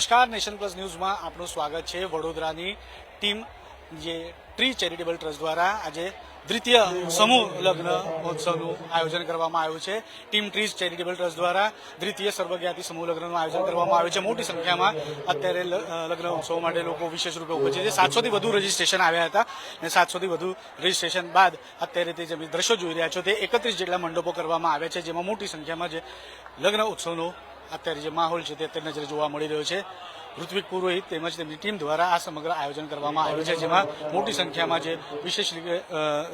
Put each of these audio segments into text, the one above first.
નમસ્કાર, nation plus ન્યૂઝમાં આપનું સ્વાગત છે. વડોદરાની ટીમ, જે ટ્રી ચેરિટેબલ ટ્રસ્ટ દ્વારા આજે દ્વિતીય સમૂહ લગ્ન મહોત્સવનું આયોજન કરવામાં આવ્યું છે. ટીમ ટ્રીઝ ચેરિટેબલ ટ્રસ્ટ દ્વારા દ્વિતીય સર્વજ્ઞાતિ સમૂહ લગ્નનું આયોજન કરવામાં આવ્યું છે. મોટી સંખ્યામાં અત્યારે લગ્ન ઉત્સવ માટે લોકો વિશેષ રૂપે ઉપસ્થિત છે. સાતસોથી વધુ રજીસ્ટ્રેશન આવ્યા હતા અને સાતસોથી વધુ રજીસ્ટ્રેશન બાદ અત્યારે તે જે દ્રશ્યો જોઈ રહ્યા છો તે એકત્રીસ જેટલા મંડપો કરવામાં આવ્યા છે, જેમાં મોટી સંખ્યામાં જે લગ્ન ઉત્સવનો અત્યારે જે માહોલ છે તે અત્યારે નજરે જોવા મળી રહ્યો છે. ઋત્વિક પુરોહિત તેમજ તેમની ટીમ દ્વારા આ સમગ્ર આયોજન કરવામાં આવ્યું છે જેમાં મોટી સંખ્યામાં જે વિશેષ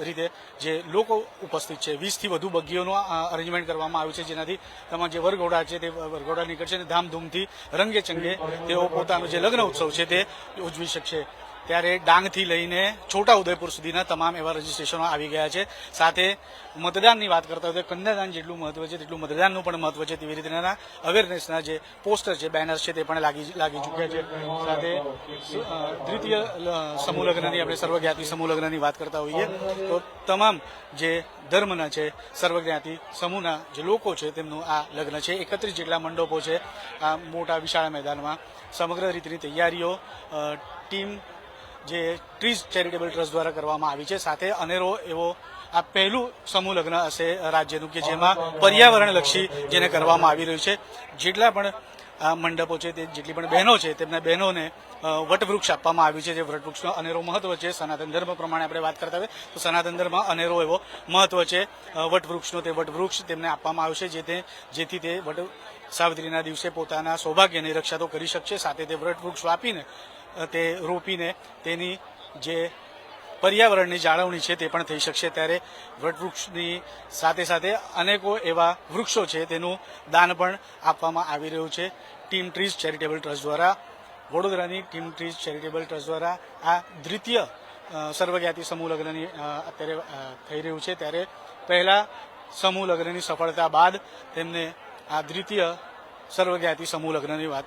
રીતે, જે લોકો ઉપસ્થિત છે વીસથી વધુ બગીઓનું અરેન્જમેન્ટ કરવામાં આવ્યું છે જેનાથી તમામ જે વરઘોડા છે તે વરઘોડા નીકળશે અને ધામધૂમથી રંગે ચંગે તેઓ પોતાનો જે લગ્ન ઉત્સવ છે તે ઉજવી શકશે. ત્યારે ડાંગથી લઈને છોટા ઉદયપુર સુધીના તમામ એવા રજીસ્ટ્રેશનો આવી ગયા છે. સાથે મતદાનની વાત કરતા હોય તો કન્યાદાન જેટલું મહત્વ છે, તેટલું મતદાનનું પણ મહત્વ છે. તેવી રીતના અવેરનેસના જે પોસ્ટર છે બેનર્સ છે, તે પણ લાગી લાગી ચૂક્યા છે. સાથે દ્વિતીય સમૂહલગ્નની સમૂહ લગ્નની આપણે સર્વજ્ઞાતિ સમૂહ લગ્નની વાત કરતા હોઈએ તો તમામ જે ધર્મના છે, સર્વજ્ઞાતિ સમૂહના જે લોકો છે, તેમનું આ લગ્ન છે. એકત્રીસ જેટલા મંડપો છે આ મોટા વિશાળ મેદાનમાં. સમગ્ર રીતની તૈયારીઓ ટીમ જે ટ્રીઝ ચેરિટેબલ ટ્રસ્ટ દ્વારા કરવામાં આવી છે. સાથે અનેરો એવો આ પહેલું સમૂહ લગ્ન હશે રાજ્યનું કે જેમાં પર્યાવરણલક્ષી જેને કરવામાં આવી રહ્યું છે. જેટલા પણ આ મંડપો છે તે જેટલી પણ બહેનો છે તેમના બહેનોને વટવૃક્ષ આપવામાં આવ્યું છે જે વટવૃક્ષનો અનેરો મહત્વ છે. સનાતન ધર્મ પ્રમાણે આપણે વાત કરતા હોય તો સનાતન ધર્મ અનેરો એવો મહત્વ છે. વટવૃક્ષનો તે વટવૃક્ષ તેમને આપવામાં આવ્યું છે જે તે જેથી તે વટ સાવિત્રીના દિવસે પોતાના સૌભાગ્યની રક્ષા તો કરી શકશે. સાથે તે વટવૃક્ષ વાપીને અ, તે રોપીને તેની જે પર્યાવરણની જાળવણી છે તે પણ થઈ શકશે. ત્યારે વટવૃક્ષની સાથે સાથે અનેકો એવા વૃક્ષો છે તેનું દાન પણ આપવામાં આવી રહ્યું છે. ટીમ ટ્રીઝ ચેરિટેબલ ટ્રસ્ટ દ્વારા, વડોદરાની ટીમ ટ્રીઝ ચેરિટેબલ ટ્રસ્ટ દ્વારા આ દ્વિતીય સર્વજ્ઞાતિ સમૂહ લગ્નની અત્યારે થઈ રહ્યું છે. ત્યારે પહેલાં સમૂહ લગ્નની સફળતા બાદ તેમને આ દ્વિતીય સર્વજ્ઞાતિ સમૂહ લગ્નની વાત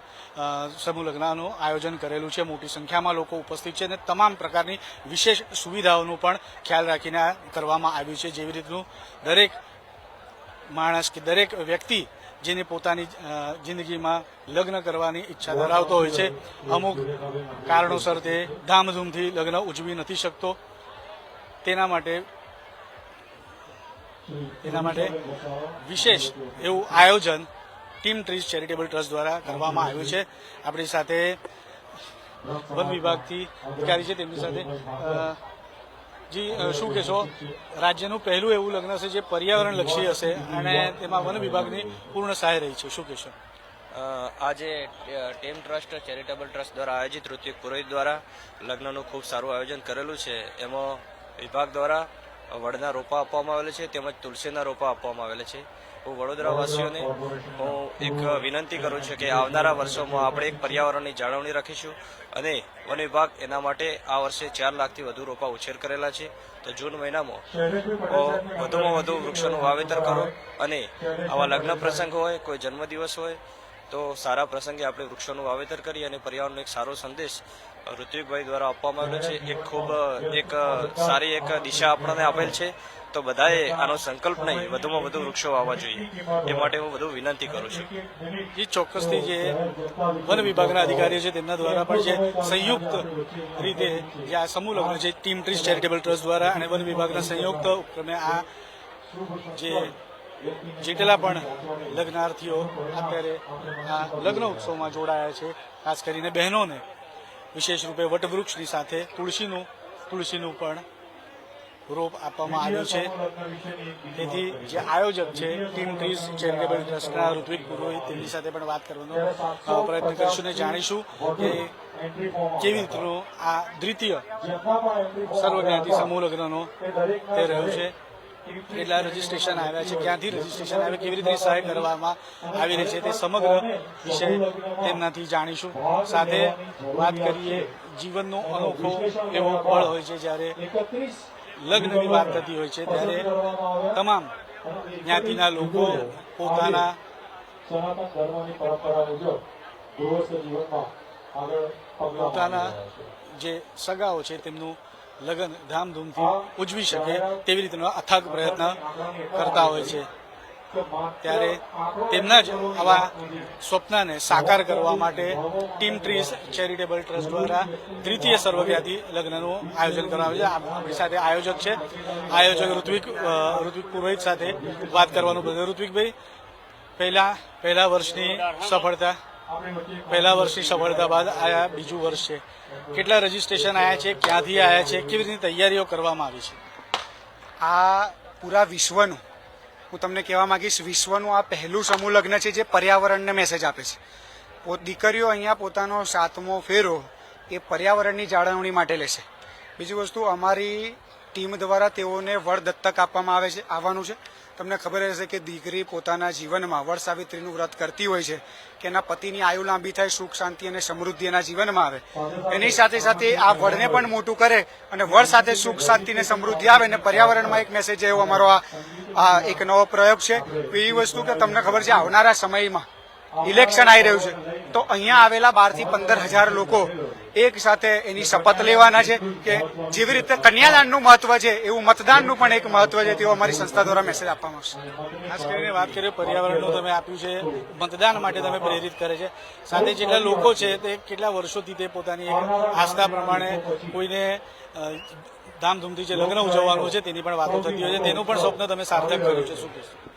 સમૂહ લગ્નનું આયોજન કરેલું છે. મોટી સંખ્યામાં લોકો ઉપસ્થિત છે અને તમામ પ્રકારની વિશેષ સુવિધાઓનું પણ ખ્યાલ રાખીને કરવામાં આવ્યું છે. જેવી રીતનું દરેક માણસ કે દરેક વ્યક્તિ જેને પોતાની જિંદગીમાં લગ્ન કરવાની ઈચ્છા ધરાવતો હોય છે, અમુક કારણોસર તે ધામધૂમથી લગ્ન ઉજવી નથી શકતો. તેના માટે તેના માટે વિશેષ એવું આયોજન ટીમ ટ્રીઝ ચેરિટેબલ ટ્રસ્ટ દ્વારા કરવામાં આવ્યું છે. આપણી સાથે વન વિભાગથી અધિકારી છે, તેમની સાથે જી શું કહેશો? રાજ્યનું પહેલું એવું લગ્ન હશે જે પર્યાવરણ લક્ષી હશે અને તેમાં વન વિભાગની પૂર્ણ સહાય રહી છે. શું કહેશો? આજે ટેમ ટ્રસ્ટ, ચેરિટેબલ ટ્રસ્ટ દ્વારા આયોજિત ઋત્વિક પુરોહિત દ્વારા લગ્નનું ખૂબ સારું આયોજન કરેલું છે. એમાં વિભાગ દ્વારા વડના રોપા આપવામાં આવેલા છે, તેમજ તુલસીના રોપા આપવામાં આવેલા છે. હું વડોદરાવાસીઓને હું એક વિનંતી કરું છું કે આવનારા વર્ષોમાં આપણે એક પર્યાવરણની જાળવણી રાખીશું અને વન વિભાગ એના માટે આ વર્ષે ચાર લાખથી વધુ રોપા ઉછેર કરેલા છે. તો જૂન મહિનામાં વધુમાં વધુ વૃક્ષોનું વાવેતર કરો અને આવા લગ્ન પ્રસંગ હોય, કોઈ જન્મદિવસ હોય, તો સારા પ્રસંગે આપણે વૃક્ષોનું વાવેતર કરી અને પર્યાવરણનો એક સારો સંદેશ ઋત્વિકભાઈ દ્વારા આપવામાં આવેલો છે. એક ખૂબ, એક સારી એક દિશા આપણને આપેલ છે. તો બધાએ આનો સંકલ્પ નહીં, વધુમાં વધુ વૃક્ષો વાવવા જોઈએ. એ માટે હું વધુ વિનંતી કરું છું. એ ચોક્કસથી જે વન વિભાગના અધિકારીઓ છે, તેમના દ્વારા પણ જે સંયુક્ત રીતે જે આ સમૂહ લગ્ન છે, ટીમ ટ્રીસ ચેરિટેબલ ટ્રસ્ટ દ્વારા અને વન વિભાગના સંયુક્ત ઉપક્રમે આ જે જેટલા પણ લગ્નાર્થીઓ અત્યારે આ લગ્ન ઉત્સવમાં જોડાયા છે, ખાસ કરીને બહેનોને વિશેષ રૂપે વટવૃક્ષની સાથે તુલસીનું તુલસીનું પણ રોપ આપવામાં આવ્યું છે. તેથી જે આયોજક છે, ટીમ ટ્રીઝ ચેરિટેબલ ટ્રસ્ટના ઋત્વિક પુરોહિત, તેમની સાથે પણ વાત કરવાનો પ્રયત્ન કરીશું અને જાણીશું કે કેવી રીતનું આ દ્વિતીય સર્વજ્ઞાતિ સમૂહ લગ્નનો તે રહ્યું છે. કેટલા રજીસ્ટ્રેશન આવ્યા છે. ક્યાંથી રજીસ્ટ્રેશન આવે, કેવી રીતે સહાય કરવામાં આવી રહી છે તે સમગ્ર વિશે તેમનાથી જાણીશું. સાથે વાત કરીએ, જીવનનો અનોખો એવો પળ હોય છે જ્યારે લગ્નની વાત થતી હોય છે ત્યારે તમામ જ્ઞાતિના લોકો પોતાના પોતાના. જે સગાઓ છે તેમનું લગ્ન ધામધૂમથી ઉજવી શકે તેવી રીતનો અથાગ પ્રયત્ન કરતા હોય છે ત્યારે તેમના જ આવા સ્વપ્નને સાકાર કરવા માટે ટીમ ટ્રીઝ ચેરિટેબલ ટ્રસ્ટ દ્વારા દ્વિતીય સર્વવ્યાધી લગ્નનું આયોજન કરવામાં છે. આપણી સાથે આયોજક છે. આયોજક ઋત્વિક ઋત્વિક પુરોહિત સાથે વાત કરવાનું બધું ઋત્વિકભાઈ, પહેલા પહેલા વર્ષની સફળતા, પહેલા વર્ષની સફળતા બાદ આ બીજું વર્ષ છે. કેટલા રજીસ્ટ્રેશન આવ્યા છે? ક્યાંથી આવ્યા છે? કેવી રીતની તૈયારીઓ કરવામાં આવી છે? આ પૂરા વિશ્વનું હું તમને કહેવા માંગીશ, વિશ્વનું આ પહેલું સમૂહ લગ્ન છે જે પર્યાવરણને મેસેજ આપે છે. દીકરીઓ અહીંયા પોતાનો સાતમો ફેરો એ પર્યાવરણની જાળવણી માટે લેશે બીજી વસ્તુ, અમારી ટીમ દ્વારા તેઓને વડ દત્તક આપવામાં આવે છે, આવવાનું છે. તમને ખબર હશે કે દીકરી પોતાના જીવનમાં વડ સાવિત્રીનું વ્રત કરતી હોય છે, કે એના પતિની આયુ લાંબી થાય, સુખ, શાંતિ અને સમૃદ્ધિ એના જીવનમાં આવે. એની સાથે સાથે આ વડને પણ મોટું કરે અને વડ સાથે સુખ, શાંતિ અને સમૃદ્ધિ આવે અને પર્યાવરણમાં એક મેસેજ એવો અમારો આ એક નવો પ્રયોગ છે. એવી વસ્તુ કે તમને ખબર છે, આવનારા સમયમાં ઇલેક્શન આવી રહ્યું છે. તો અહીંયા આવેલા બારથી પંદર હજાર લોકો એક સાથે એની શપથ લેવાના છે કે જેવી રીતે કન્યાદાનનું મહત્વ છે એવું મતદાનનું પણ એક મહત્વ છે તેવો અમારી સંસ્થા દ્વારા મેસેજ આપવામાં આવશે. ખાસ કરીને વાત કરીએ પર્યાવરણનું તમે આપ્યું છે મતદાન માટે તમે પ્રેરિત કરે છે. સાથે જેટલા લોકો છે તે કેટલા વર્ષોથી તે પોતાની એક આસ્થા પ્રમાણે કોઈને ધામધૂમથી જે લગ્ન ઉજવવાનું છે તેની પણ વાતો થતી હોય છે. તેનું પણ સ્વપ્ન તમે સાર્થક કર્યું છે. શું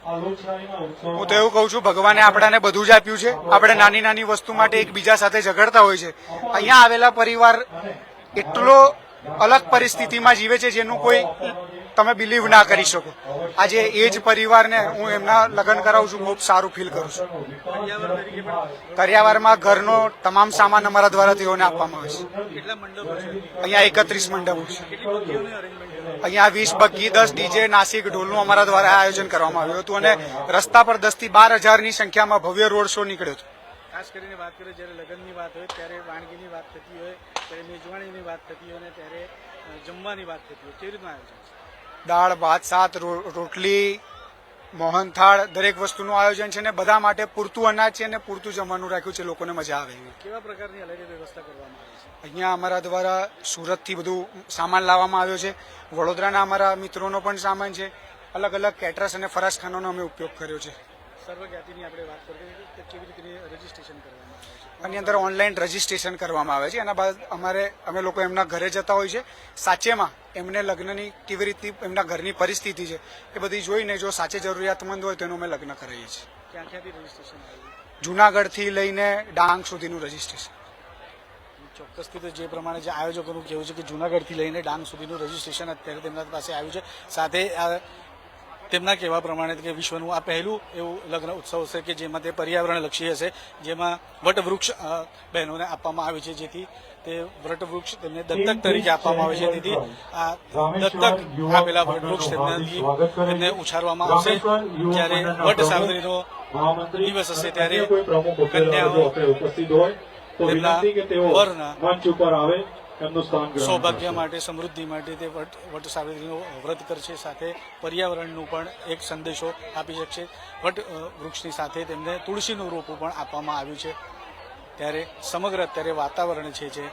હું તો એવું કહું છું ભગવાને આપણાને બધું જ આપ્યું છે. આપણે નાની નાની વસ્તુ માટે એકબીજા સાથે ઝઘડતા હોય છે. અહીંયા આવેલા પરિવાર એટલો અલગ પરિસ્થિતિમાં જીવે છે જેનું કોઈ તમે બિલીવ ના કરી શકો. આજે એ જ પરિવારને હું એમના લગ્ન કરાવું છું બહુ સારું ફીલ કરું છું. કરિયાવારમાં ઘરનો તમામ સામાન અમારા દ્વારા તેઓને આપવામાં આવે છે. અહીંયા એકત્રીસ મંડપો છે. અહીંયા વીસ બગ્ગી દસ ડીજે નાસિક ઢોલનું અમારા દ્વારા આયોજન કરવામાં આવ્યું હતું અને રસ્તા પર દસથી બાર હજારની સંખ્યામાં ભવ્ય રોડ શો નીકળ્યો હતો. ખાસ કરીને વાત કરીએ જ્યારે લગ્નની વાત હોય ત્યારે વાનગીની વાત થતી હોય ત્યારે મેજવાણીની વાત થતી હોય અને ત્યારે જમવાની વાત થતી હોય. કેવી રીતનું આયોજન છે? દાળ ભાત સાત રો- રોટલી મોહનથાળ દરેક વસ્તુનું આયોજન છે ને બધા માટે પૂરતું અનાજ છે અને પૂરતું જમવાનું રાખ્યું છે લોકોને મજા આવે એવી. કેવા પ્રકારની અલગ વ્યવસ્થા કરવામાં આવી છે? અહીંયા અમારા દ્વારા સુરતથી બધું સામાન લાવવામાં આવ્યો છે. વડોદરાના અમારા મિત્રોનો પણ સામાન છે. અલગ અલગ કેટરસ અને ફરાસખાનાનો અમે ઉપયોગ કર્યો છે. સર્વજ્ઞાતિની આપણે વાત કરીએ રજીસ્ટ્રેશન કરવામાં આવે છે. આની અંદર ઓનલાઈન રજીસ્ટ્રેશન કરવામાં આવે છે. એના બાદ અમારે અમે લોકો એમના ઘરે જતા હોય છે. સાચેમાં એમને લગ્નની કેવી રીતની એમના ઘરની પરિસ્થિતિ છે એ બધી જોઈને જો સાચે જરૂરિયાતમંદ હોય તેનું અમે લગ્ન કરીએ છીએ. ક્યાં ક્યાંથી રજીસ્ટ્રેશન જુનાગઢથી લઈને ડાંગ સુધીનું રજીસ્ટ્રેશન. ચોક્કસથી તો જે પ્રમાણે જે આયોજકોનું કહેવું છે કે જુનાગઢથી લઈને ડાંગ સુધીનું રજીસ્ટ્રેશન અત્યારે તેમના પાસે આવ્યું છે. સાથે આ તેમના કહેવા પ્રમાણે કે વિશ્વનું આ પહેલું એવું લગ્ન ઉત્સવ હશે કે જેમાં તે પર્યાવરણલક્ષી હશે જેમાં વટવૃક્ષ બહેનોને આપવામાં આવે છે જેથી તે વટવૃક્ષ તેમને દત્તક તરીકે આપવામાં આવે છે તેથી આ દત્તક આપેલા વટવૃક્ષ તેમનાથી તેમને ઉછારવામાં આવશે. જ્યારે વટ સાવરીનો દિવસ હશે ત્યારે કન્યાઓ ઉપસ્થિત હોય તો તેમના વિનંતી કે તેઓ વરના મંચ ઉપર આવે. એમનું સ્થાન સૌભાગ્ય માટે સમૃદ્ધિ માટે તે વટ સાવિત્રીનું વ્રત કરશે સાથે પર્યાવરણનું પણ એક સંદેશો આપી શકશે. વટ વૃક્ષની સાથે તેમને તુલસીનું રોપું પણ આપવામાં આવ્યું છે. ત્યારે સમગ્ર અત્યારે વાતાવરણ છે જે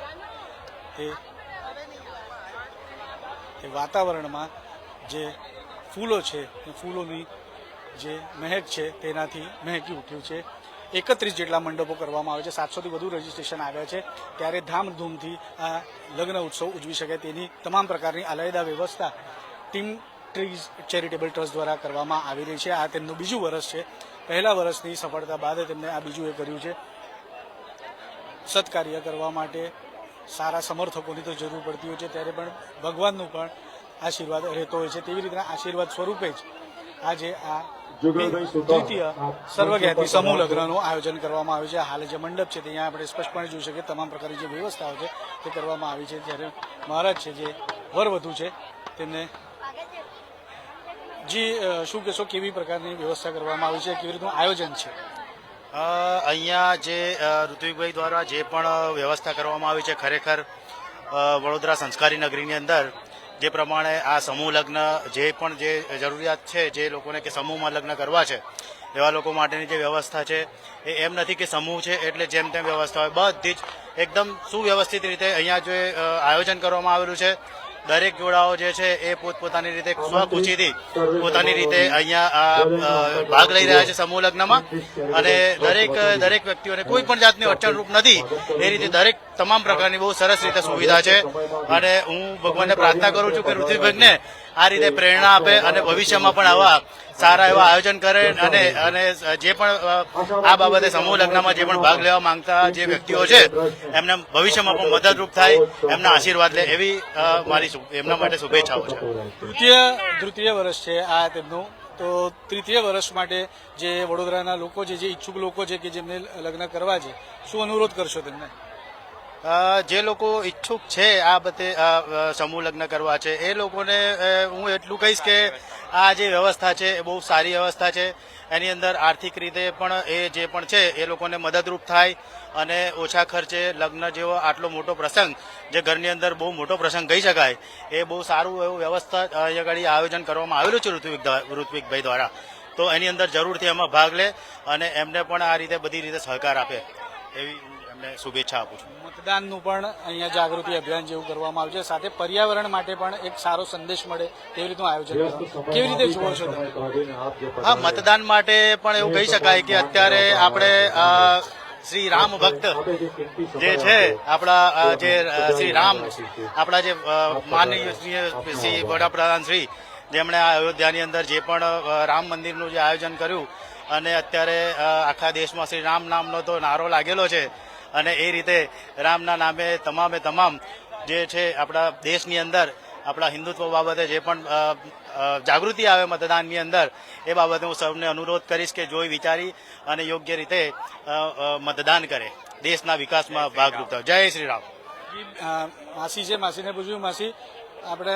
એ વાતાવરણમાં જે ફૂલો છે એ ફૂલોની જે મહેક છે તેનાથી મહેકી ઉઠ્યું છે. એકત્રીસ જેટલા મંડપો કરવામાં આવે છે. સાતસોથી વધુ રજીસ્ટ્રેશન આવ્યા છે. ત્યારે ધામધૂમથી આ લગ્ન ઉત્સવ ઉજવી શકે તેની તમામ પ્રકારની અલાયદા વ્યવસ્થા ટીમ ટ્રીઝ ચેરિટેબલ ટ્રસ્ટ દ્વારા કરવામાં આવી રહી છે. આ તેમનું બીજું વર્ષ છે. પહેલા વર્ષની સફળતા બાદ તેમને આ બીજું એ કર્યું છે. સત્કાર્ય કરવા માટે સારા સમર્થકોની તો જરૂર પડતી હોય છે. ત્યારે પણ ભગવાનનું પણ આશીર્વાદ રહેતો હોય છે. તેવી રીતના આશીર્વાદ સ્વરૂપે જ આજે આ દ્વિતીય સર્વજ્ઞાતિ સમૂહ લગ્નનું આયોજન કરવામાં આવ્યું છે. હાલ જે મંડપ છે ત્યાં આપણે સ્પષ્ટપણે જોઈ શકીએ. તમામ પ્રકારની જે વ્યવસ્થાઓ છે તે કરવામાં આવી છે. જ્યારે મહારાજ છે જે વરવધુ છે તેમને જી શું કહેશો? કેવી પ્રકારની વ્યવસ્થા કરવામાં આવી છે? કેવી રીતનું આયોજન છે? અહીંયા જે ઋત્વિકભાઈ દ્વારા જે પણ વ્યવસ્થા કરવામાં આવી છે ખરેખર વડોદરા સંસ્કારી નગરીની અંદર જે પ્રમાણે આ સમૂહ લગ્ન જે પણ જે જરૂરિયાત છે, જે લોકોને કે સમૂહમાં લગ્ન કરવા છે, એવા લોકો માટેની જે વ્યવસ્થા છે, એ એમ નથી કે સમૂહ છે એટલે જેમ તેમ વ્યવસ્થા હોય. બધી જ એકદમ સુવ્યવસ્થિત રીતે અહીંયા જે આયોજન કરવામાં આવેલું છે. દરેક જોડાઓ જે છે એ પોતપોતાની રીતે સ્વખુશીથી પોતાની રીતે અહીંયા આ, ભાગ લઈ રહ્યા છે સમૂહ લગ્નમાં. અને દરેક દરેક વ્યક્તિઓને કોઈ પણ જાતની અડચણરૂપ નથી. એ રીતે દરેક તમામ પ્રકારની બહુ સરસ રીતે સુવિધા છે. અને હું ભગવાનને પ્રાર્થના કરું છું કે ઋત્વિકભાઈને આ રીતે પ્રેરણા આપે અને ભવિષ્યમાં પણ આવા સારા એવા આયોજન કરે અને અને જે પણ આ બાબતે સમૂહ લગ્નમાં જે પણ ભાગ લેવા માંગતા જે વ્યક્તિઓ છે એમને ભવિષ્યમાં પણ મદદરૂપ થાય એમના આશીર્વાદ લે એવી મારી એમના માટે શુભેચ્છાઓ છે. તૃતીય તૃતીય વર્ષ છે આ તેમનું. તો તૃતીય વર્ષ માટે જે વડોદરાના લોકો છે જે ઈચ્છુક લોકો છે કે જેમને લગ્ન કરવા છે શું અનુરોધ કરશો તેમને? જે લોકો ઈચ્છુક છે આ અ, સમૂહ લગ્ન કરવા છે એ લોકોને હું એટલું કહીશ કે આ જે વ્યવસ્થા છે એ બહુ સારી વ્યવસ્થા છે. એની અંદર આર્થિક રીતે પણ એ જે પણ છે એ લોકોને મદદરૂપ થાય અને ઓછા ખર્ચે લગ્ન જેવો આટલો મોટો પ્રસંગ જે ઘરની અંદર બહુ મોટો પ્રસંગ કહી શકાય એ બહુ સારું એવું વ્યવસ્થા અહીંયા આગળ આયોજન કરવામાં આવેલું છે ઋત્વિક ઋત્વિકભાઈ દ્વારા. તો એની અંદર જરૂરથી એમાં ભાગ લે અને એમને પણ આ રીતે બધી રીતે સહકાર આપે. એવી એમને શુભેચ્છા આપું છું. મતદાનનું પણ અહીંયા જાગૃતિ અભિયાન જેવું કરવામાં આવ્યું છે. સાથે પર્યાવરણ માટે પણ એક સારો સંદેશ મળે તેવી રીતનું આયોજન કેવી રીતે જુઓ છો હા મતદાન માટે પણ એવું કહી શકાય કે અત્યારે આપણે શ્રી રામ ભક્ત જે છે આપણા જે શ્રી રામ આપણા જે માનનીય શ્રી શ્રી વડાપ્રધાન શ્રી જેમણે આ અયોધ્યાની અંદર જે પણ રામ મંદિરનું જે આયોજન કર્યું અને અત્યારે આખા દેશમાં શ્રી રામ નામનો તો નારો લાગેલો છે. અને એ રીતે રામના નામે તમામે તમામ જે છે આપણા દેશની અંદર આપણા હિન્દુત્વ બાબતે જે પણ જાગૃતિ આવે મતદાનની અંદર, એ બાબતે હું સૌને અનુરોધ કરીશ કે જોઈ વિચારી અને યોગ્ય રીતે મતદાન કરે. દેશના વિકાસમાં ભાગરૂપ થાય જય શ્રી રામ. માસી છે, માસીને પૂછ્યું, માસી આપણે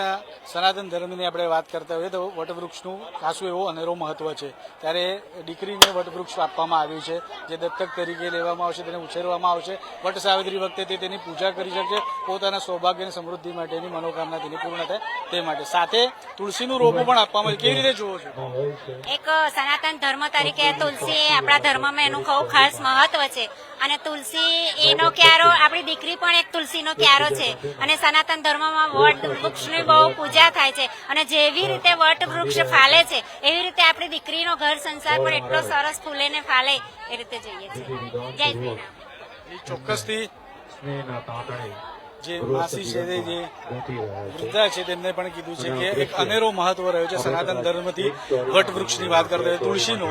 સનાતન ધર્મની આપણે વાત કરતા હોઈએ તો વટવૃક્ષનું ખાસું એવો અનેરો મહત્વ છે. ત્યારે દીકરીને વટવૃક્ષ આપવામાં આવ્યું છે. જે દત્તક તરીકે લેવામાં આવશે તેને ઉછેરવામાં આવશે. વટ સાવિત્રી વખતે તે તેની પૂજા કરી શકશે પોતાના સૌભાગ્ય અને સમૃદ્ધિ માટેની મનોકામના તેની પૂર્ણ થાય તે માટે. સાથે તુલસીનું રોપું પણ આપવામાં આવ્યું. કેવી રીતે જોવો છો. એક સનાતન ધર્મ તરીકે તુલસી આપણા ધર્મમાં એનું ખૂબ ખાસ મહત્વ છે. અને તુલસી એનો ક્યારો આપણી દીકરી પણ એક તુલસીનો ક્યારો છે. અને સનાતન ધર્મમાં વટ વૃક્ષની બહુ પૂજા થાય છે. અને જેવી રીતે વટ વૃક્ષ ફાલે છે એવી રીતે આપણી દીકરીનો ઘર સંસાર પણ એટલો સરસ ફૂલે ને ફાલે એ રીતે જોઈએ છે જય ચોક્કસથી જે માસી છે તે જે વૃદ્ધા છે તેમને પણ કીધું છે કે એક અનેરો મહત્વ રહ્યો છે સનાતન ધર્મથી વટ વૃક્ષની વાત કરતા હોય તુલસીનો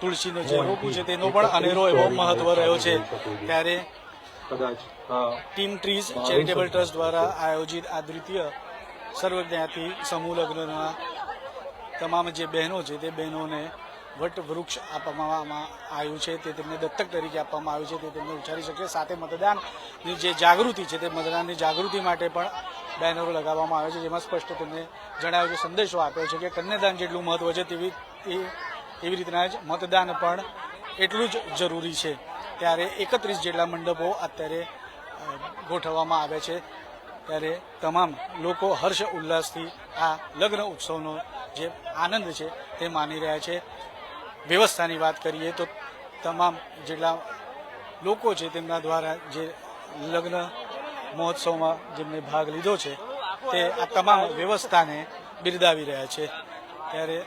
તુલસીનો જે રોપું છે તેનો પણ અનેરો એવો મહત્વ રહ્યો છે. ત્યારે ટીમ ટ્રીઝ ચેરિટેબલ ટ્રસ્ટ દ્વારા આયોજિત આ દ્વિતીય સર્વજ્ઞાતિ સમૂહ લગ્નના તમામ જે બહેનો છે, તે બહેનોને વટ વૃક્ષ આપવામાં આવ્યું છે, તે તેમને દત્તક તરીકે આપવામાં આવ્યું છે, તે તેમને ઉચ્ચારી શકે. સાથે મતદાનની જે જાગૃતિ છે, તે મતદાનની જાગૃતિ માટે પણ બેનરો લગાવવામાં આવે છે, જેમાં સ્પષ્ટ તેમને જણાવ્યું છે, સંદેશો આપ્યો છે કે કન્યાદાન જેટલું મહત્વ છે, તેવી એવી રીતના જ મતદાન પણ એટલું જ જરૂરી છે. ત્યારે એકત્રીસ જેટલા મંડપો અત્યારે ગોઠવવામાં આવે છે. ત્યારે તમામ લોકો હર્ષ ઉલ્લાસથી આ લગ્ન ઉત્સવનો જે આનંદ છે તે માની રહ્યા છે. વ્યવસ્થાની વાત કરીએ તો તમામ જેટલા લોકો છે તેમના દ્વારા જે લગ્ન મહોત્સવમાં જેમને ભાગ લીધો છે તે આ તમામ વ્યવસ્થાને બિરદાવી રહ્યા છે. ત્યારે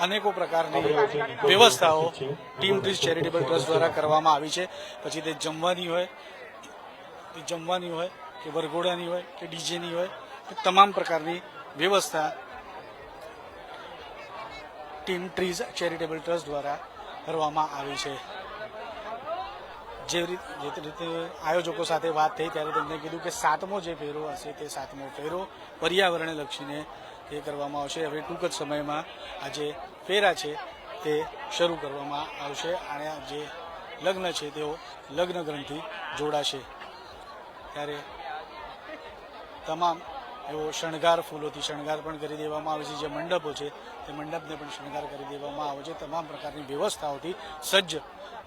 અનેકો પ્રકારની વ્યવસ્થાઓ ટીમ ટ્રીસ ચેરિટેબલ ટ્રસ્ટ દ્વારા કરવામાં આવી છે. પછી તે જમવાની હોય, તે જમવાની હોય કે વરઘોડાની હોય, કે ડીજેની હોય તે તમામ પ્રકારની વ્યવસ્થા ટીમ ટ્રીઝ ચેરિટેબલ ટ્રસ્ટ દ્વારા કરવામાં આવી છે. જે રીત રીતે આયોજકો સાથે વાત થઈ ત્યારે તેમણે કીધું કે સાતમો જે ફેરો હશે તે સાતમો ફેરો પર્યાવરણને લક્ષીને એ કરવામાં આવશે. હવે ટૂંક જ સમયમાં આ જે ફેરા છે તે શરૂ કરવામાં આવશે. અને જે લગ્ન છે તેઓ લગ્ન ગ્રંથિ જોડાશે. ત્યારે તમામ એવો શણગાર ફૂલોથી શણગાર પણ કરી દેવામાં આવે છે, જે મંડપો છે, તે મંડપને પણ શણગાર કરી દેવામાં આવે છે. તમામ પ્રકારની વ્યવસ્થાઓથી સજ્જ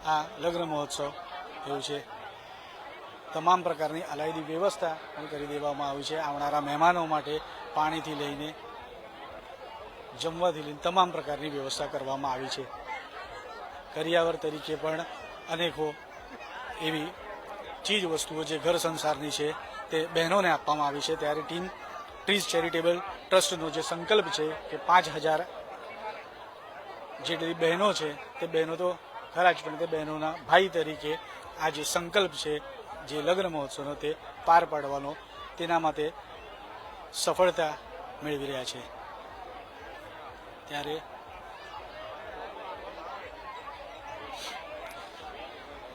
આ લગ્ન મહોત્સવ એવું છે. તમામ પ્રકારની અલાયદી વ્યવસ્થા પણ કરી દેવામાં આવી છે. આવનારા મહેમાનો માટે પાણીથી લઈને જમવાથી લઈને તમામ પ્રકારની વ્યવસ્થા કરવામાં આવી છે. કરિયાવર તરીકે પણ અનેકો એવી ચીજ વસ્તુઓ જે ઘર સંસારની છે તે બહેનોને આપવામાં આવી છે. ત્યારે ટીમ ટ્રીઝ ચેરિટેબલ ટ્રસ્ટનો જે સંકલ્પ છે કે પાંચ હજાર જેટલી બહેનો છે, તે બહેનો તો ખરા જ, પણ તે બહેનોના ભાઈ તરીકે આ જે સંકલ્પ છે, જે લગ્ન મહોત્સવનો તે પાર પાડવાનો, તેના માટે સફળતા મેળવી રહ્યા છે. ત્યારે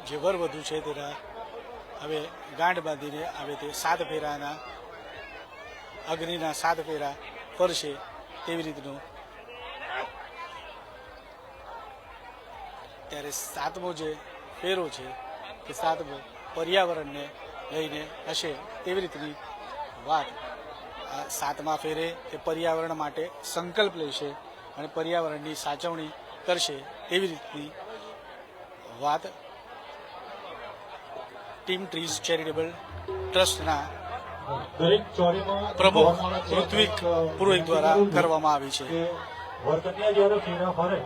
જે વર વધુ છે તેના હવે ગાંઠ બાંધીને હવે તે સાત ફેરાના, અગ્નિના સાત ફેરા ફરશે તેવી રીતનું. ત્યારે સાતમો જે ફેરો છે, તે સાતમો પર્યાવરણને લઈને હશે તેવી રીતની વાત. સાતમા ફેરે તે પર્યાવરણ માટે સંકલ્પ લેશે અને પર્યાવરણની સાચવણી કરશે તેવી રીતની વાત. ટીમ ટ્રીઝ ચેરિટેબલ ટ્રસ્ટના દરેક ચોરીમાં પ્રમુખ. ઋત્વિક પુરોહિત દ્વારા કરવામાં આવી છે કે વરકન્યા જ્યારે ફેરા ફરે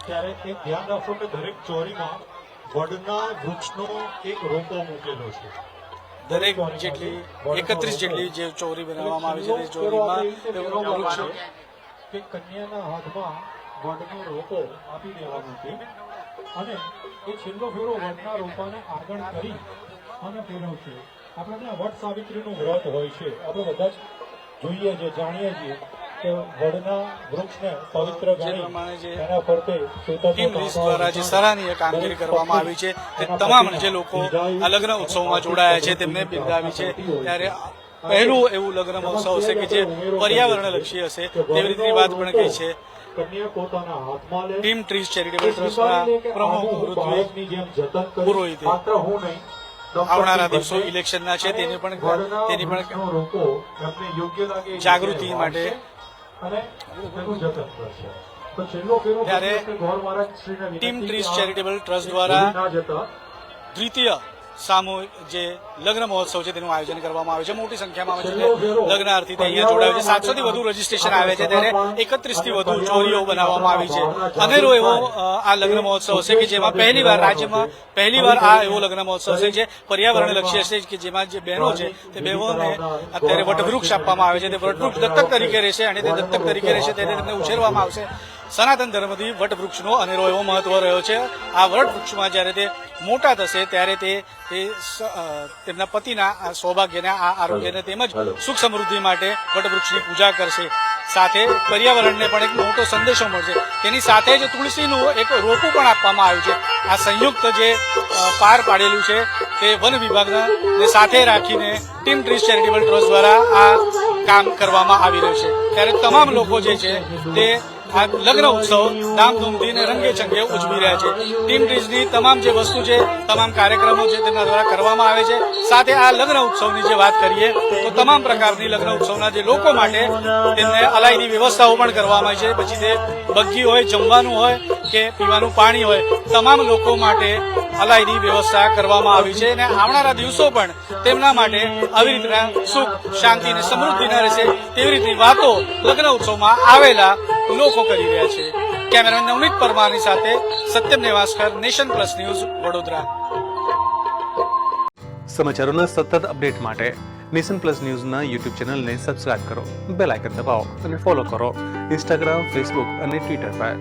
ત્યારે એક ધ્યાન રાખો કે દરેક ચોરીમાં વડના વૃક્ષનો એક રોપો મૂકેલો છે દરેક જેટલી એકત્રીસ જેટલી જે ચોરી બનાવવામાં આવી છે ચોરીમાં વૃક્ષ કે કન્યાના હાથમાં વડનો રોપો આપી દેવાનો છે અને એ છેલ્લો ફેરો વડના રોપાને આગળ કરી અને છે. આપણે ત્યાં વટ સાવિત્રીનું વ્રત હોય છે. આપણે બધા જ જોઈએ છે જાણીએ છીએ કે વડના વૃક્ષને પવિત્ર ગણી એના ફરતે ટીમ દ્વારા જે સરાહનીય કામગીરી કરવામાં આવી છે તે તમામ જે લોકો આ લગ્ન ઉત્સવમાં જોડાયા છે તેમને બિરદાવી છે. ત્યારે પહેલું એવું લગ્ન મહોત્સવ હશે કે જે પર્યાવરણ લક્ષી હશે તેવી રીતની વાત પણ કહી છે. ટીમ ટ્રીઝ ચેરિટેબલ ટ્રસ્ટના પ્રમુખ પુરોહિતે માત્ર હું નહીં આવનારા દિવસો ઇલેક્શનના છે તેની પણ તેની પણ વૃક્ષનો યોગ્ય લાગે જાગૃતિ માટે ત્યારે ટીમ ટ્રીસ ચેરિટેબલ ટ્રસ્ટ દ્વારા દ્વિતીય સામૂહિક જે લગ્ન મહોત્સવ છે તેનું આયોજન કરવામાં આવે છે. મોટી સંખ્યામાં આવે છે જે લગ્નાર્થી અહીંયા જોડાવે છે. સાતસો થી વધુ રજીસ્ટ્રેશન આવે છે ત્યારે એકત્રીસથી વધુ ચોરીઓ બનાવવામાં આવી છે. અનેરો એવો આ લગ્ન મહોત્સવ છે કે જેમાં પહેલી વાર રાજ્યમાં પહેલી વાર આ એવો લગ્ન મહોત્સવ છે જે પર્યાવરણ લક્ષી હશે કે જેમાં જે બહેનો છે તે બહેનોને અત્યારે વટવૃક્ષ આપવામાં આવે છે. તે વટવૃક્ષ દત્તક તરીકે રહેશે અને તે દત્તક તરીકે રહેશે તેને તેમને ઉછેરવામાં આવશે. સનાતન ધર્મથી વટવૃક્ષનો અનેરો એવો મહત્વ રહ્યો છે. આ વટવૃક્ષમાં જ્યારે તે મોટા થશે ત્યારે તે તેમના પતિના આ સૌભાગ્યને આ આરોગ્યને તેમજ સુખ સમૃદ્ધિ માટે વટવૃક્ષની પૂજા કરશે. સાથે પર્યાવરણને પણ એક મોટો સંદેશો મળશે. તેની સાથે જ તુલસીનું એક રોપું પણ આપવામાં આવ્યું છે. આ સંયુક્ત જે પાર પાડેલું છે તે વન વિભાગના સાથે રાખીને ટીમ ટ્રીસ ચેરિટેબલ ટ્રસ્ટ દ્વારા આ કામ કરવામાં આવી રહ્યું છે. ત્યારે તમામ લોકો જે છે તે આ લગ્ન ઉત્સવ ધામધૂમથી અને રંગે ચંગે ઉજવી રહ્યા છે. ટીમ બ્રિજની તમામ જે વસ્તુ છે, તમામ કાર્યક્રમો છે તેમના દ્વારા કરવામાં આવે છે. સાથે આ લગ્ન ઉત્સવની જે વાત કરીએ, તો તમામ પ્રકારની લગ્ન ઉત્સવના જે લોકો માટે તેમને અલાયદી વ્યવસ્થાઓ પણ કરવામાં આવી છે. પછી તે બગ્ગી હોય, જમવાનું હોય કે પીવાનું પાણી હોય, તમામ લોકો માટે અલાયદી વ્યવસ્થા કરવામાં આવી છે. અને આવનારા દિવસો પણ તેમના માટે આવી રીતના સુખ, શાંતિ અને સમૃદ્ધિના રહેશે તેવી રીતની વાતો લગ્ન ઉત્સવમાં આવેલા લોકો કરી રહ્યા છે. કેમેરામેન નવનીત પરમારની સાથે Satyam Nevaskar, nation plus news, Vadodara. સમાચારોના સતત અપડેટ માટે નેશન પ્લસ ન્યૂઝના યુટ્યુબ ચેનલને સબસ્ક્રાઇબ કરો, બેલ આઇકન દબાવો અને ફોલો કરો. ઇન્સ્ટાગ્રામ, ફેસબુક અને ટ્વિટર પર.